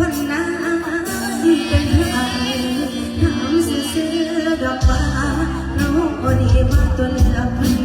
คนนั้นเป็นใครถามเสือดอกฟ้าน้องคนนี้มาตัวเลือก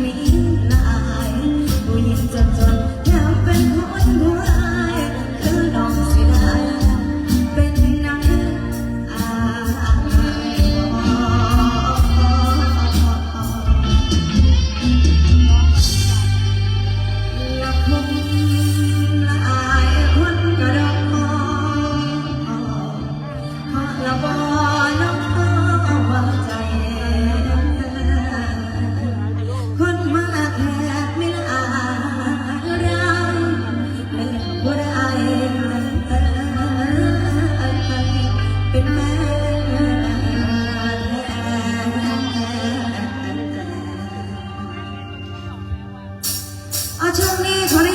আজ আমি ঘরে